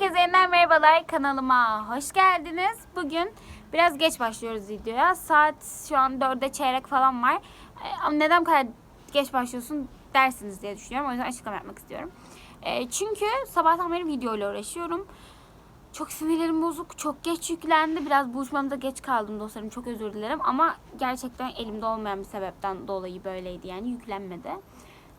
Herkese yeniden merhabalar kanalıma hoş geldiniz. Bugün biraz geç başlıyoruz videoya. Saat şu an 4'e çeyrek falan var. Ama neden bu kadar geç başlıyorsun dersiniz diye düşünüyorum. O yüzden açıklama yapmak istiyorum. Ee, Çünkü sabahtan beri video ile uğraşıyorum. Çok sinirlerim bozuk. Çok geç yüklendi. Biraz buluşmamda geç kaldım dostlarım. Çok özür dilerim. Ama gerçekten elimde olmayan bir sebepten dolayı böyleydi. Yani yüklenmedi.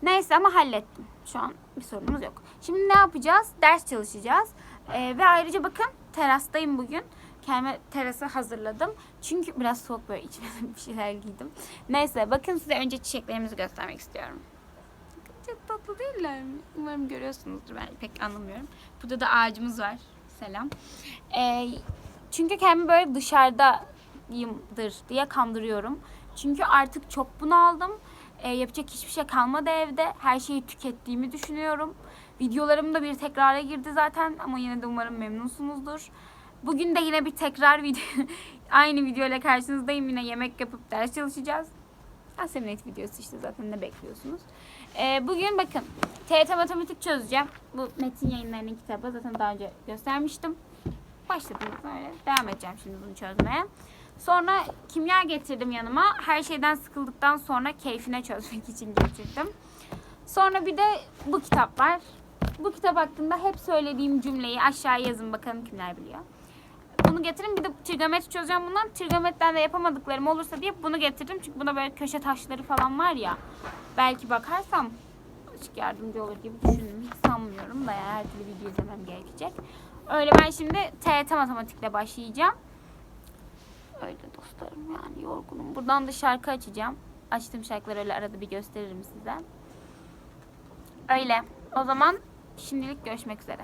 Neyse ama hallettim. Şu an bir sorunumuz yok. Şimdi ne yapacağız? Ders çalışacağız. Ee, ve ayrıca bakın terastayım bugün. Kendime terası hazırladım. Çünkü biraz soğuk böyle içime bir şeyler giydim. Neyse bakın size önce çiçeklerimizi göstermek istiyorum. Çok tatlı değiller mi? Umarım görüyorsunuzdur. Ben pek anlamıyorum. Burada da ağacımız var. Selam. Ee, çünkü kendimi böyle dışarıdayımdır diye kandırıyorum. Çünkü artık çok bunaldım. Ee, yapacak hiçbir şey kalmadı evde. Her şeyi tükettiğimi düşünüyorum. Videolarım da bir tekrara girdi zaten ama yine de umarım memnunsunuzdur. Bugün de yine bir tekrar video aynı video ile karşınızdayım. Yine yemek yapıp ders çalışacağız. Asemet videosu işte zaten ne bekliyorsunuz. Ee, bugün bakın TYT matematik çözeceğim. Bu Metin yayınlarının kitabı zaten daha önce göstermiştim. Başladım öyle. Devam edeceğim şimdi bunu çözmeye. Sonra kimya getirdim yanıma. Her şeyden sıkıldıktan sonra keyfine çözmek için getirdim. Sonra bir de bu kitap var. Bu kitap hakkında hep söylediğim cümleyi aşağıya yazın bakalım kimler biliyor. Bunu getirin bir de trigonometri çözeceğim bundan. Trigonometriden de yapamadıklarım olursa diye bunu getirdim. Çünkü buna böyle köşe taşları falan var ya. Belki bakarsam azıcık yardımcı olur gibi düşündüm. Hiç sanmıyorum da yani her türlü video izlemem gerekecek. Öyle ben şimdi TYT matematikle başlayacağım. Öyle dostlarım yani yorgunum. Buradan da şarkı açacağım. Açtığım şarkıları öyle arada bir gösteririm size. Öyle. O zaman şimdilik görüşmek üzere.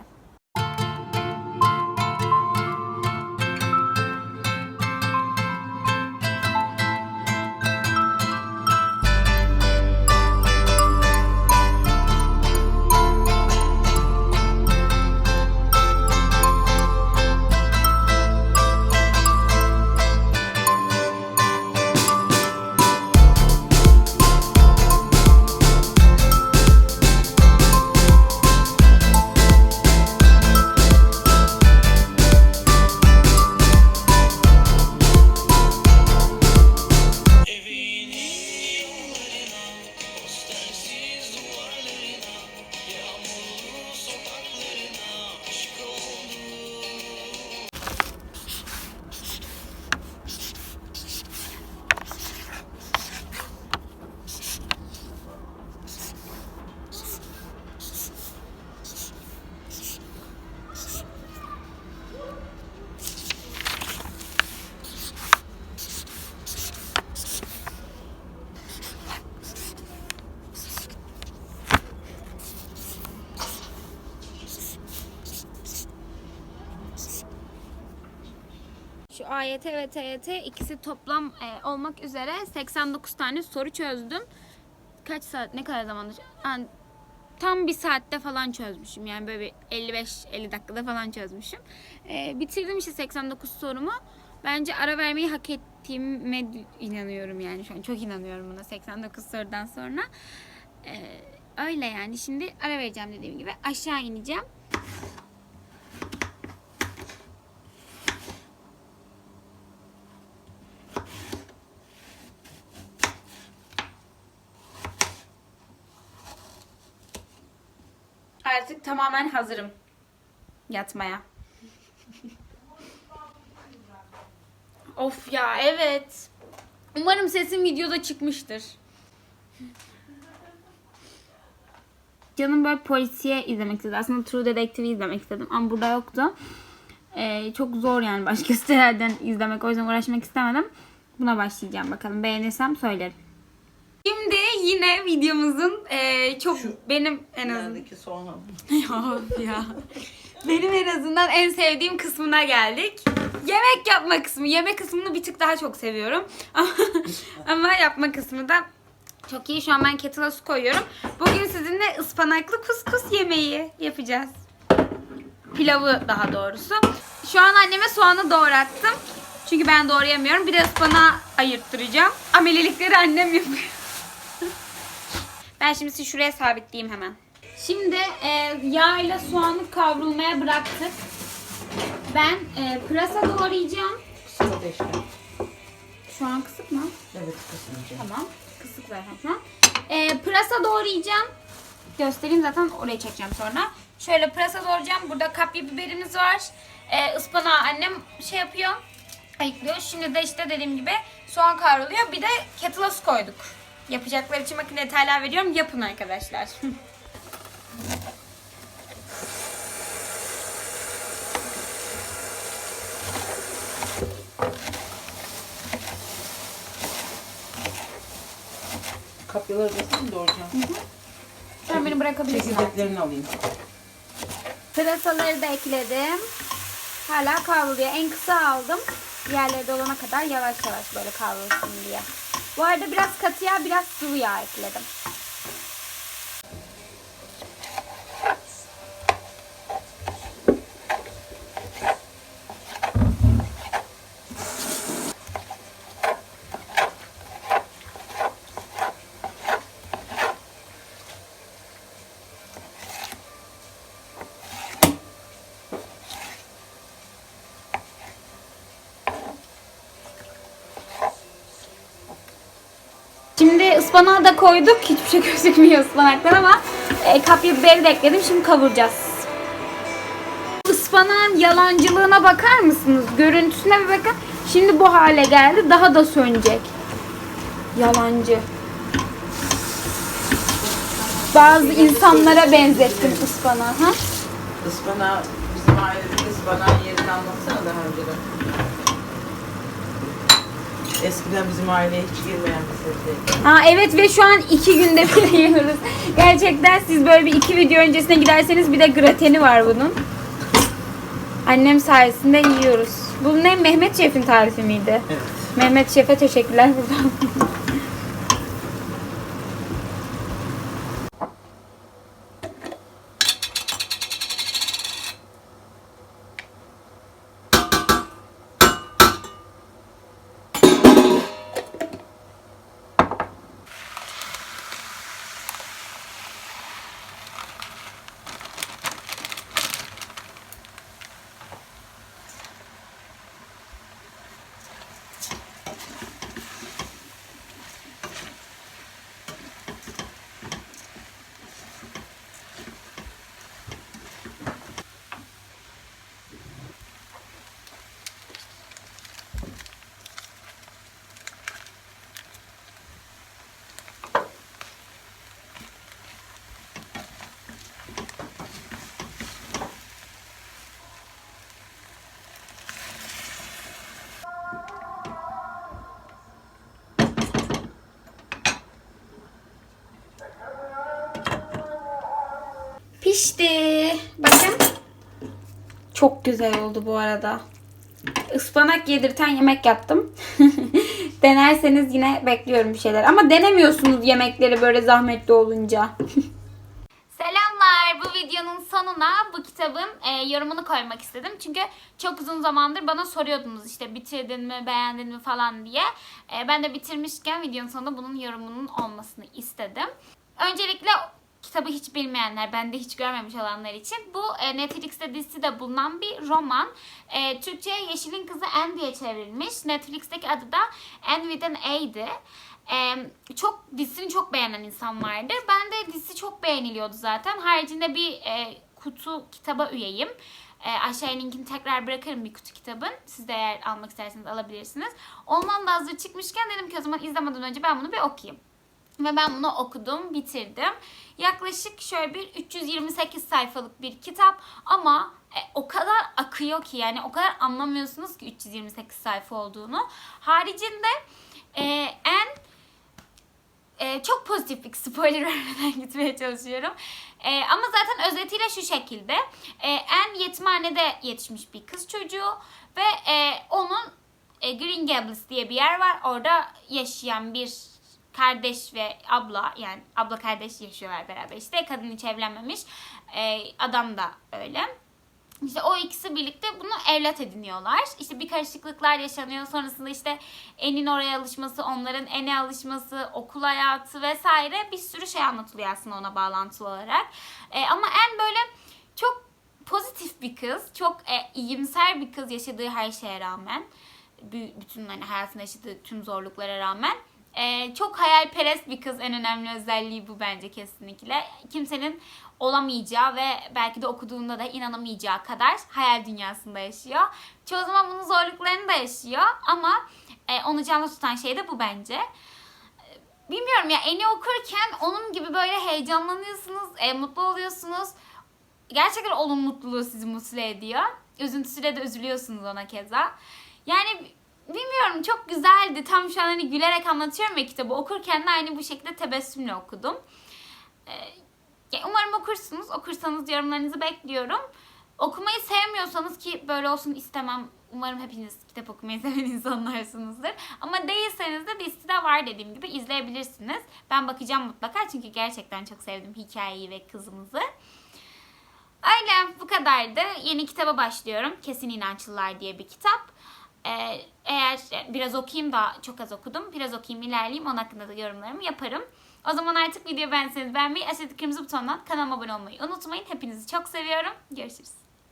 AYT ve TYT ikisi toplam e, olmak üzere 89 tane soru çözdüm. Kaç saat, ne kadar zamanda? Yani tam bir saatte falan çözmüşüm. Yani böyle bir 55-50 dakikada falan çözmüşüm. E, bitirdim işte 89 sorumu. Bence ara vermeyi hak ettiğime inanıyorum yani şu an. Çok inanıyorum buna 89 sorudan sonra. E, öyle yani. Şimdi ara vereceğim dediğim gibi. Aşağı ineceğim. Artık tamamen hazırım yatmaya. of ya evet. Umarım sesim videoda çıkmıştır. Canım böyle polisiye izlemek istedi. Aslında True Detective'i izlemek istedim ama burada yoktu. Ee, çok zor yani başka sitelerden izlemek. O yüzden uğraşmak istemedim. Buna başlayacağım bakalım. Beğenirsem söylerim. Yine videomuzun e, çok benim en azından soğan ya, ya. Benim en azından en sevdiğim kısmına geldik. Yemek yapma kısmı. Yemek kısmını bir tık daha çok seviyorum. Ama, ama yapma kısmı da çok iyi. Şu an ben kettle'a su koyuyorum. Bugün sizinle ıspanaklı kuskus yemeği yapacağız. Pilavı daha doğrusu. Şu an anneme soğanı doğrattım. Çünkü ben doğrayamıyorum. Bir de ıspanağı ayırttıracağım. Amelilikleri annem yapıyor. Ben şimdi sizi şuraya sabitleyeyim hemen. Şimdi e, yağ ile soğanı kavrulmaya bıraktık. Ben e, pırasa doğrayacağım. Kısık ateşte. Şu an kısık mı? Evet kısınca. Tamam. Kısık zaten şu an. E, pırasa doğrayacağım. Göstereyim zaten oraya çekeceğim sonra. Şöyle pırasa doğrayacağım. Burada kapya biberimiz var. E, ıspanağı annem şey yapıyor. Ayıklıyor. Şimdi de işte dediğim gibi soğan kavruluyor. Bir de kettle'a su koyduk. Yapacaklar için makineye detaylar veriyorum. Yapın arkadaşlar. Kapyaları da sen doğrayacağım. Sen beni bırakabilirsin. Çekirdeklerini alayım. Pırasaları da ekledim. Hala kavruluyor. En kısa aldım. Diğerleri de olana kadar yavaş yavaş böyle kavrulsun diye. Bu arada biraz katı yağ, biraz sıvı yağ ekledim. Şimdi ıspanağı da koyduk. Hiçbir şey gözükmüyor ıspanaktan ama e, kapya biberi de ekledim. Şimdi kavuracağız. Ispanağın yalancılığına bakar mısınız? Görüntüsüne bir bakın. Şimdi bu hale geldi. Daha da sönecek. Yalancı. Bazı insanlara benzettim ıspanağı. Ha? Ispanağı, bizim ailede ıspanağın yerini anlatsana daha önceden. Eskiden bizim aileye hiç girmeyen bir sebzeydi. Ha evet ve şu an iki günde bir yiyoruz. Gerçekten siz böyle bir iki video öncesine giderseniz bir de grateni var bunun. Annem sayesinde yiyoruz. Bu ne Mehmet Şef'in tarifi miydi? Evet. Mehmet Şef'e teşekkürler buradan. Pişti. Bakın. Çok güzel oldu bu arada. Ispanak yedirten yemek yaptım. Denerseniz yine bekliyorum bir şeyler. Ama denemiyorsunuz yemekleri böyle zahmetli olunca. Selamlar. Bu videonun sonuna bu kitabın e, yorumunu koymak istedim. Çünkü çok uzun zamandır bana soruyordunuz işte bitirdin mi, beğendin mi falan diye. E, ben de bitirmişken videonun sonunda bunun yorumunun olmasını istedim. Öncelikle kitabı hiç bilmeyenler, ben de hiç görmemiş olanlar için bu e, Netflix'te dizisi de bulunan bir roman. E, Türkçe'ye Yeşil'in Kızı Anne diye çevrilmiş. Netflix'teki adı da an A'ydı. E, çok dizisini çok beğenen insan vardır. Ben de dizisi çok beğeniliyordu zaten. Haricinde bir e, kutu kitaba üyeyim. E, aşağıya linkini tekrar bırakırım bir kutu kitabın. Siz de eğer almak isterseniz alabilirsiniz. Ondan da hazır çıkmışken dedim ki o zaman izlemeden önce ben bunu bir okuyayım. Ve ben bunu okudum, bitirdim. Yaklaşık şöyle bir 328 sayfalık bir kitap ama e, o kadar akıyor ki yani o kadar anlamıyorsunuz ki 328 sayfa olduğunu. Haricinde e, en e, çok pozitif bir spoiler vermeden gitmeye çalışıyorum. E, ama zaten özetiyle şu şekilde. E, en yetimhanede yetişmiş bir kız çocuğu ve e, onun e, Green Gables diye bir yer var. Orada yaşayan bir kardeş ve abla yani abla kardeş yaşıyorlar beraber işte. Kadın hiç evlenmemiş. E, adam da öyle. İşte o ikisi birlikte bunu evlat ediniyorlar. İşte bir karışıklıklar yaşanıyor. Sonrasında işte En'in oraya alışması, onların En'e alışması, okul hayatı vesaire bir sürü şey anlatılıyor aslında ona bağlantılı olarak. E, ama En böyle çok pozitif bir kız, çok e, iyimser bir kız yaşadığı her şeye rağmen. Bü- Bütün hani hayatında yaşadığı tüm zorluklara rağmen. E, çok hayalperest bir kız en önemli özelliği bu bence kesinlikle. Kimsenin olamayacağı ve belki de okuduğunda da inanamayacağı kadar hayal dünyasında yaşıyor. Çoğu zaman bunun zorluklarını da yaşıyor ama e, onu canlı tutan şey de bu bence. Bilmiyorum ya Eni okurken onun gibi böyle heyecanlanıyorsunuz, e, mutlu oluyorsunuz. Gerçekten onun mutluluğu sizi mutlu ediyor. Üzüntüsüyle de üzülüyorsunuz ona keza. Yani bilmiyorum çok güzeldi. Tam şu an hani gülerek anlatıyorum ya kitabı. Okurken de aynı bu şekilde tebessümle okudum. Ee, umarım okursunuz. Okursanız yorumlarınızı bekliyorum. Okumayı sevmiyorsanız ki böyle olsun istemem. Umarım hepiniz kitap okumayı seven insanlarsınızdır. Ama değilseniz de listede var dediğim gibi izleyebilirsiniz. Ben bakacağım mutlaka çünkü gerçekten çok sevdim hikayeyi ve kızımızı. Öyle bu kadardı. Yeni kitaba başlıyorum. Kesin İnançlılar diye bir kitap. Ee, eğer biraz okuyayım da çok az okudum. Biraz okuyayım ilerleyeyim. Onun hakkında da yorumlarımı yaparım. O zaman artık video beğenseniz beğenmeyi, aşağıdaki kırmızı butondan kanalıma abone olmayı unutmayın. Hepinizi çok seviyorum. Görüşürüz.